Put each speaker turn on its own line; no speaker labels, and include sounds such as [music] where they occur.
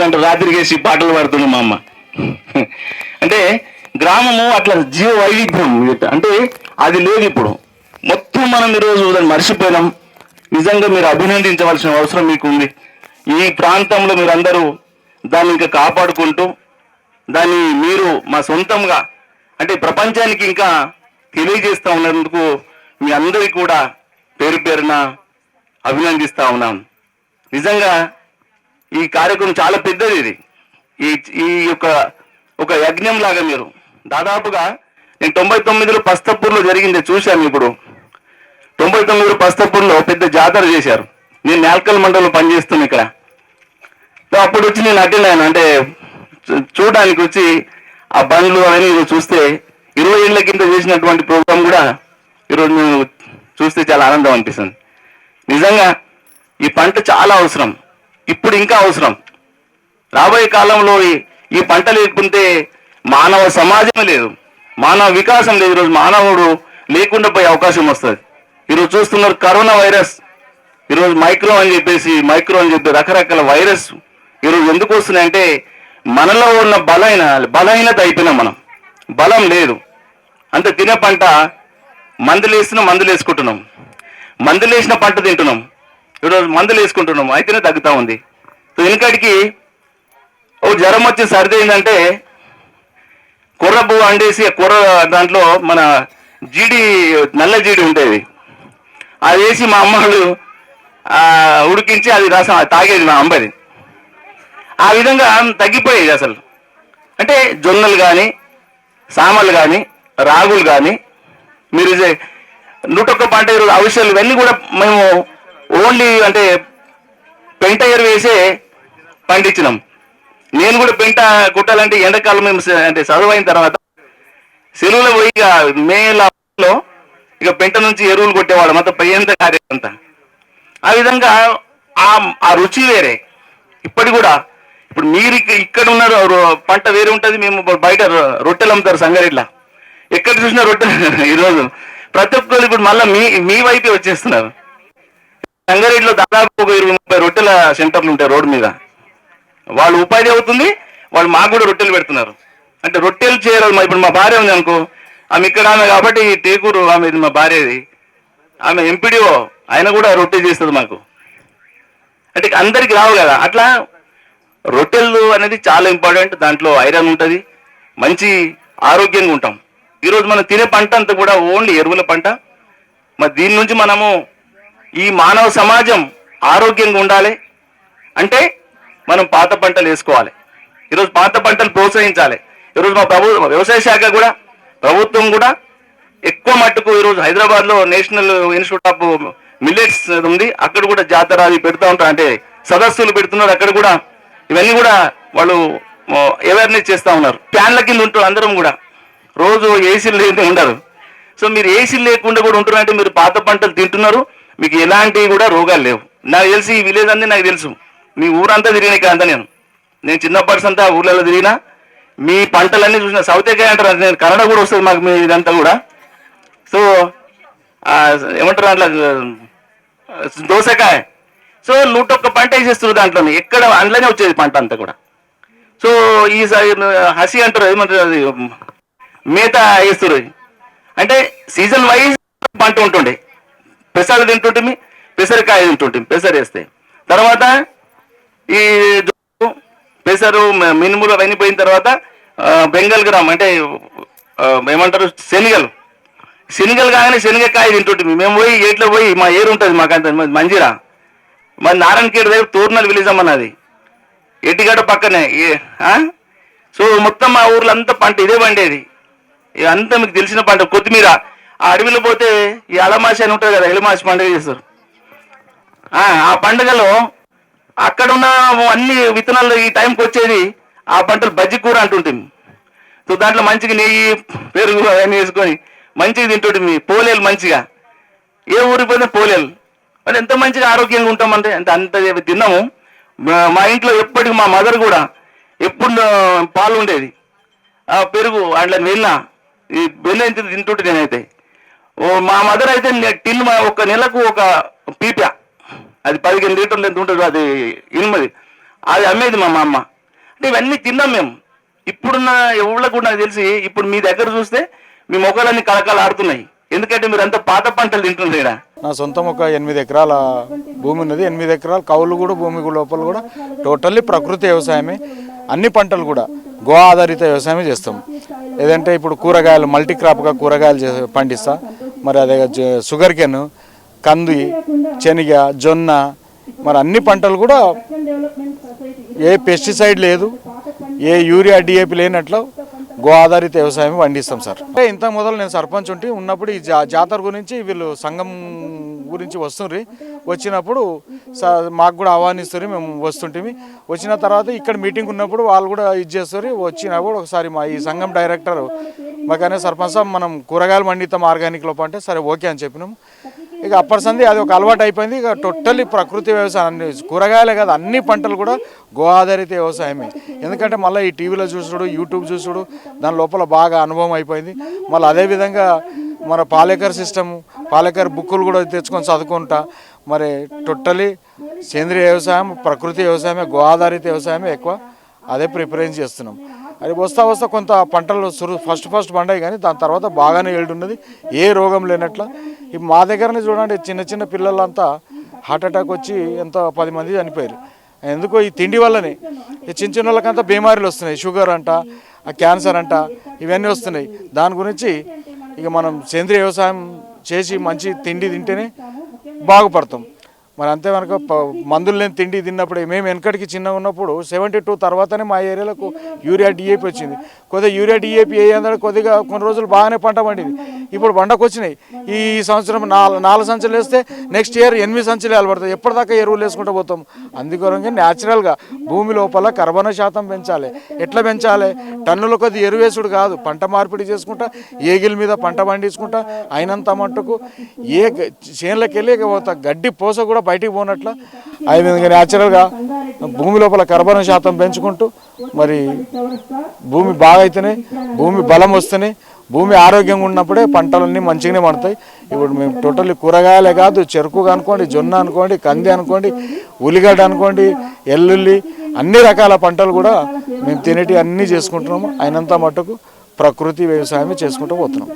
గంట రాత్రికి వేసి పాటలు పాడుతుంది మా అమ్మ. అంటే గ్రామము అట్లా జీవ వైవిధ్యం అంటే అది లేదు ఇప్పుడు. మొత్తం మనం ఈరోజు దాన్ని మర్చిపోయినాం. నిజంగా మీరు అభినందించవలసిన అవసరం మీకు ఉంది ఈ ప్రాంతంలో మీరందరూ దాన్ని ఇంకా కాపాడుకుంటూ దాన్ని మీరు మా సొంతంగా అంటే ప్రపంచానికి ఇంకా తెలియజేస్తూ ఉన్నందుకు మీ అందరికీ కూడా పేరు పేరున అభినందిస్తూ ఉన్నాం. నిజంగా ఈ కార్యక్రమం చాలా పెద్దది ఇది. ఈ ఈ యొక్క ఒక యజ్ఞం లాగా మీరు. దాదాపుగా నేను తొంభై తొమ్మిదిలో పస్తపూర్లో జరిగింది చూశాను ఇప్పుడు. తొంభై తొమ్మిదిలో పస్తపూర్లో పెద్ద జాతర చేశారు. నేను నేల్కల్ మండలంలో పనిచేస్తున్నా ఇక్కడ. సో అప్పుడు వచ్చి నేను అటెండ్ అయ్యాను. అంటే చూడడానికి వచ్చి ఆ బండ్లు అవన్నీ చూస్తే ఇరవై ఏళ్ళ కింద చేసినటువంటి ప్రోగ్రాం కూడా ఈరోజు నేను చూస్తే చాలా ఆనందం అనిపిస్తుంది. నిజంగా ఈ పంట చాలా అవసరం. ఇప్పుడు ఇంకా అవసరం. రాబోయే కాలంలో ఈ- పంట లేకుంటే మానవ సమాజమే లేదు. మానవ వికాసం లేదు. ఈరోజు మానవుడు లేకుండా పోయే అవకాశం వస్తుంది. ఈరోజు చూస్తున్నారు కరోనా వైరస్. ఈరోజు మైక్రో అని చెప్పేసి మైక్రో అని చెప్పి రకరకాల వైరస్ ఈరోజు ఎందుకు వస్తున్నాయంటే మనలో ఉన్న బలహీన బలహీనత అయిపోయినాం మనం. బలం లేదు. అంత తినే పంట మందులు వేస్తున్నాం మందులు వేసుకుంటున్నాం. మందులు వేసిన పంట తింటున్నాం. ఈరోజు మందులు వేసుకుంటున్నాం. అయితేనే తగ్గుతా ఉంది. వెనుకడికి ఓ జ్వరం వచ్చి సర్ది అయిందంటే అండేసి కుర్ర దాంట్లో మన జీడి నల్ల జీడి ఉండేది. అది వేసి మా అమ్మలు ఉడికించి అది రసం తాగేది మా అమ్మది ఆ విధంగా తగ్గిపోయేది అసలు. అంటే జొన్నలు కానీ సామలు కానీ రాగులు కానీ మీరు ఇది నూటొక్క పంట ఎరువులు అవసరాలు ఇవన్నీ కూడా మేము ఓన్లీ అంటే పెంట ఎరువు వేసే పండించినాం. నేను కూడా పెంట కుట్టాలంటే ఎండాకాలం మేము అంటే చదువు అయిన తర్వాత సెలవులో పోయి ఇక మేలో ఇక పెంట నుంచి ఎరువులు కొట్టేవాళ్ళం. అంత పయ్యంత కార్యం అంతా. ఆ విధంగా ఆ ఆ రుచి వేరే. ఇప్పటి కూడా ఇప్పుడు మీరు ఇక్కడ ఉన్నారు పంట వేరే ఉంటుంది. మేము బయట రొట్టెలు అమ్ముతారు సంగారెడ్డిలో. ఎక్కడ చూసినా రొట్టెలు [laughs] ఈరోజు. ప్రతి ఒక్కరు ఇప్పుడు మళ్ళీ మీ మీ వైపే వచ్చేస్తున్నారు. సంగారెడ్డిలో దాదాపు ఒక ఇరవై ముప్పై రొట్టెల సెంటర్లు ఉంటాయి రోడ్డు మీద. వాళ్ళు ఉపాధి అవుతుంది వాళ్ళు మాకు కూడా రొట్టెలు పెడుతున్నారు. అంటే రొట్టెలు చేయాలి మా- ఇప్పుడు మా భార్య ఉంది అనుకో ఆమె ఇక్కడ ఆమె కాబట్టి టేకూరు ఆమె ఇది మా భార్యది. ఆమె ఎంపీడీఓ ఆయన కూడా రొట్టె చేస్తుంది మాకు. అంటే అందరికి రావు కదా. అట్లా రొట్టెలు అనేది చాలా ఇంపార్టెంట్ దాంట్లో ఐరన్ ఉంటుంది మంచి ఆరోగ్యంగా ఉంటాం. ఈరోజు మనం తినే పంట అంతా కూడా ఓన్లీ ఎరువుల పంట. మరి దీని నుంచి మనము ఈ మానవ సమాజం ఆరోగ్యంగా ఉండాలి. అంటే మనం పాత పంటలు వేసుకోవాలి. ఈరోజు పాత పంటలు ప్రోత్సహించాలి. ఈరోజు మా ప్రభు వ్యవసాయ శాఖ కూడా ప్రభుత్వం కూడా ఎక్కువ మట్టుకు ఈరోజు హైదరాబాద్లో నేషనల్ ఇన్స్టిట్యూట్ ఆఫ్ మిల్లెట్స్ ఉంది. అక్కడ కూడా జాతర అది పెడతా ఉంటారు. అంటే సదస్సులు పెడుతున్నారు. అక్కడ కూడా ఇవన్నీ కూడా వాళ్ళు అవేర్నెస్ చేస్తూ ఉన్నారు. ఫ్యాన్ల కింద ఉంటారు అందరం కూడా. రోజు ఏసీలు లేని ఉండరు. సో మీరు ఏసీలు లేకుండా కూడా ఉంటున్నారంటే మీరు పాత పంటలు తింటున్నారు. మీకు ఎలాంటివి కూడా రోగాలు లేవు. నాకు తెలిసి ఈ విలేజ్ అంతా నాకు తెలుసు. మీ ఊరంతా తిరిగిన ఇక్కడ అంతా నేను. నేను చిన్నప్పటి అంతా ఊర్లలో తిరిగినా మీ పంటలన్నీ చూసిన సౌతేకాయ అంటారు నేను కన్నడ కూడా వస్తుంది మాకు మీ ఇదంతా కూడా. సో ఏమంటారు అట్లా దోసకాయ. సో నూట ఒక్క పంట వేసేస్తారు దాంట్లో ఎక్కడ అందులోనే వచ్చేది పంట అంతా కూడా. సో ఈ హసి అంటారు ఏమంటారు అది? మేత వేస్తారు అంటే సీజన్ వైజ్ పంట ఉంటుండే. పెసలు తింటుంటే పెసరకాయ తింటుంటే పెసరు వేస్తే తర్వాత ఈ పెసరు మినుములు అవన్నీ పోయిన తర్వాత బెంగాల్ గ్రామ్ అంటే ఏమంటారు శనగలు. శనిగలు కాగానే శనగకాయ తింటుంటుంది మేము. పోయి ఏట్లో పోయి మా ఏరు ఉంటుంది మాకంత మాది మంజిరా. మరి నారాయణకేడు దగ్గర తూర్నల్ విలేజ్ అమ్మన్నది ఎట్టిగడ్డ పక్కనే సో మొత్తం మా ఊర్లో అంతా పంట ఇదే పండేది. ఇక అంతా మీకు తెలిసిన పంట. కొత్తిమీర. ఆ అడవిలో పోతే ఈ అలమాసి అని ఉంటుంది కదా ఎలమాసి పండుగ చేస్తారు. ఆ ఆ పండుగలో అక్కడ ఉన్న అన్ని విత్తనాలు ఈ టైంకి వచ్చేది ఆ పంటలు బజ్జి కూర అంటుంటుంది సో దాంట్లో మంచిగా నెయ్యి పెరుగు అవన్నీ వేసుకొని మంచిగా తింటుంటుంది పోలేలు మంచిగా. ఏ ఊరికి పోయినా పోలేలు. మరి ఎంత మంచిగా ఆరోగ్యంగా ఉంటామంటే అంటే అంత తిన్నాము. మా- ఇంట్లో ఎప్పటికి మా మదర్ కూడా ఎప్పుడు పాలు ఉండేది. ఆ పెరుగు అట్లా వెళ్ళిన ఈ వెన్న ఎంత తింటుంటే నేనైతే. ఓ మా మదర్ అయితే టిన్ మా- ఒక నెలకు ఒక పీప. అది పదిహేను లీటర్లు ఎంత ఉంటుంది అది ఇనుమది. అది అమ్మేది మా అమ్మ. అంటే ఇవన్నీ తిన్నాం మేము. ఇప్పుడున్న ఎవరికి కూడా నాకు తెలిసి ఇప్పుడు మీ దగ్గర చూస్తే మీ మొక్కలన్నీ కళకళ ఆడుతున్నాయి. ఎందుకంటే మీరు అంత పాత పంటలు తింటుంది ఇక్కడ.
నా సొంతం ఒక ఎనిమిది ఎకరాల భూమి ఉన్నది. ఎనిమిది ఎకరాల కౌలు కూడా భూమి కూడా లోపల కూడా టోటల్లీ ప్రకృతి వ్యవసాయమే. అన్ని పంటలు కూడా గో ఆధారిత వ్యవసాయమే చేస్తాం. ఏదంటే ఇప్పుడు కూరగాయలు మల్టీ క్రాప్గా కూరగాయలు చే- పండిస్తా. మరి అదే షుగర్ కేన్ కంది శనగ జొన్న మరి అన్ని పంటలు కూడా ఏ పెస్టిసైడ్ లేదు ఏ యూరియా డిఏపి లేనట్లు గో ఆధారిత వ్యవసాయం పండిస్తాం సార్. అంటే ఇంత మొదలు నేను సర్పంచ్ ఉంటే ఉన్నప్పుడు ఈ జా- జాతర గురించి వీళ్ళు సంఘం గురించి వస్తుండ్రి. వచ్చినప్పుడు మాకు కూడా ఆహ్వానిస్తుంది మేము వస్తుంటిమి. వచ్చిన తర్వాత ఇక్కడ మీటింగ్ ఉన్నప్పుడు వాళ్ళు కూడా ఇది చేస్తారు వచ్చినప్పుడు ఒకసారి మా ఈ సంఘం డైరెక్టర్ మాకనే సర్పంచ్ మనం కూరగాయలు పండితాం ఆర్గానిక్ అంటే సరే ఓకే అని చెప్పినాము. ఇక అప్పటి సంది అది ఒక అలవాటు అయిపోయింది. ఇక టోటల్లీ ప్రకృతి వ్యవసాయం అన్ని కూరగాయలే కాదు అన్ని పంటలు కూడా గో ఆధారిత వ్యవసాయమే. ఎందుకంటే మళ్ళీ ఈ టీవీలో చూసుడు యూట్యూబ్ చూసుడు దాని లోపల బాగా అనుభవం అయిపోయింది. మళ్ళీ అదేవిధంగా మన పాలేకర్ సిస్టమ్ పాలేకర్ బుక్కులు కూడా తెచ్చుకొని చదువుకుంటా. మరి టోటలీ సేంద్రియ వ్యవసాయం ప్రకృతి వ్యవసాయమే గో ఆధారిత వ్యవసాయమే ఎక్కువ అదే ప్రిఫరెన్స్ చేస్తున్నాం. అది వస్తా వస్తా కొంత పంటలు సురు ఫస్ట్ ఫస్ట్ పండాయి కానీ దాని తర్వాత బాగానే ఉన్నది ఏ రోగం లేనట్ల. ఇప్పుడు మా దగ్గరనే చూడండి చిన్న చిన్న పిల్లలంతా హార్ట్ అటాక్ వచ్చి ఎంత పది మంది చనిపోయారు. ఎందుకో ఈ తిండి వల్లనే. ఈ చిన్న చిన్న వాళ్ళకంతా బీమారీలు వస్తున్నాయి. షుగర్ అంట ఆ క్యాన్సర్ అంట ఇవన్నీ వస్తున్నాయి. దాని గురించి ఇక మనం సేంద్రియ వ్యవసాయం చేసి మంచి తిండి తింటేనే బాగుపడతాం. మరి అంతే మనకు మందులు లేని తిండి తిన్నప్పుడు మేము వెనకటికి చిన్నగా ఉన్నప్పుడు సెవెంటీ టూ తర్వాతనే మా ఏరియాలకు యూరియా డిఏపి వచ్చింది. కొద్దిగా యూరియా డిఏపి వేయంದ್ರೆ కొద్దిగా కొన్ని రోజులు బాగానే పంట పండింది. ఇప్పుడు పంటకు వచ్చినాయి. ఈ సంవత్సరం నాలుగు నాలుగు సంచులు వేస్తే నెక్స్ట్ ఇయర్ ఎనిమిది సంచులు వేయాలి ఎప్పటిదాకా ఎరువులు వేసుకుంటూ పోతాం. అందుకోరంగా న్యాచురల్గా భూమి లోపల కర్బన శాతం పెంచాలి. ఎట్లా పెంచాలి? టన్నుల కొద్ది ఎరువేసుడు కాదు. పంట మార్పిడి చేసుకుంటా ఏగిల మీద పంట పండించుకుంటా అయినంత మట్టుకు ఏ చేనులకు వెళ్ళి ఇక పోతా గడ్డి పోస కూడా బయటికి పోనట్ల. ఆ విధంగా న్యాచురల్గా భూమి లోపల కర్బన శాతం పెంచుకుంటూ మరి భూమి బాగా అయితేనే భూమి బలం వస్తేనే భూమి ఆరోగ్యంగా ఉన్నప్పుడే పంటలన్నీ మంచిగానే పడతాయి. ఇప్పుడు మేము టోటల్లీ కూరగాయలే కాదు చెరుకు అనుకోండి జొన్న అనుకోండి కంది అనుకోండి ఉల్లిగడ్డ అనుకోండి ఎల్లుల్లి అన్ని రకాల పంటలు కూడా మేము తినేటి అన్నీ చేసుకుంటున్నాము. అయినంత మటుకు ప్రకృతి వ్యవసాయమే చేసుకుంటూ పోతున్నాం.